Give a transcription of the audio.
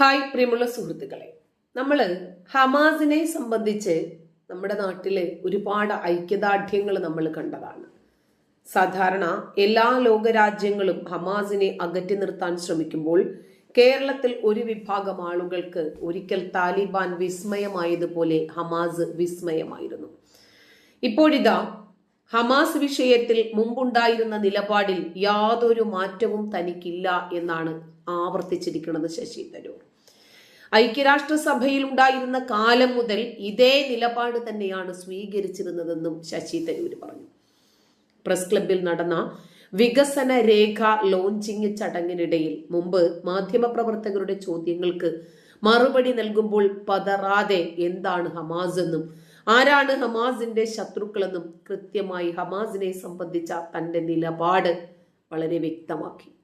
Hi പ്രിയമുള്ള സുഹൃത്തുക്കളെ. നമ്മൾ ഹമാസിനെ സംബന്ധിച്ച് നമ്മുടെ നാട്ടിൽ ഒരുപാട് ഐക്യദാർഢ്യങ്ങൾ നമ്മൾ കണ്ടതാണ്. സാധാരണ എല്ലാ ലോകരാജ്യങ്ങളും ഹമാസിനെ അകറ്റി നിർത്താൻ ശ്രമിക്കുമ്പോൾ കേരളത്തിൽ ഒരു വിഭാഗം ആളുകൾക്ക് ഒരിക്കൽ താലിബാൻ വിസ്മയമായതുപോലെ ഹമാസ് വിസ്മയമായിരുന്നു. ഇപ്പോഴിതാ ഹമാസ് വിഷയത്തിൽ മുമ്പുണ്ടായിരുന്ന നിലപാടിൽ യാതൊരു മാറ്റവും തനിക്കില്ല എന്നാണ് ആവർത്തിച്ചിരിക്കുന്നത് ശശി തരൂർ. ഐക്യരാഷ്ട്രസഭയിൽ ഉണ്ടായിരുന്ന കാലം മുതൽ ഇതേ നിലപാട് തന്നെയാണ് സ്വീകരിച്ചിരുന്നതെന്നും ശശി തരൂർ പറഞ്ഞു. പ്രസ് ക്ലബിൽ നടന്ന വികസന രേഖ ലോഞ്ചിങ് ചടങ്ങിനിടയിൽ മുമ്പ് മാധ്യമപ്രവർത്തകരുടെ ചോദ്യങ്ങൾക്ക് മറുപടി നൽകുമ്പോൾ പതറാതെ എന്താണ് ഹമാസ് എന്നും ആരാണ് ഹമാസിന്റെ ശത്രുക്കളെന്നും കൃത്യമായി ഹമാസിനെ സംബന്ധിച്ച തന്റെ നിലപാട് വളരെ വ്യക്തമാക്കി.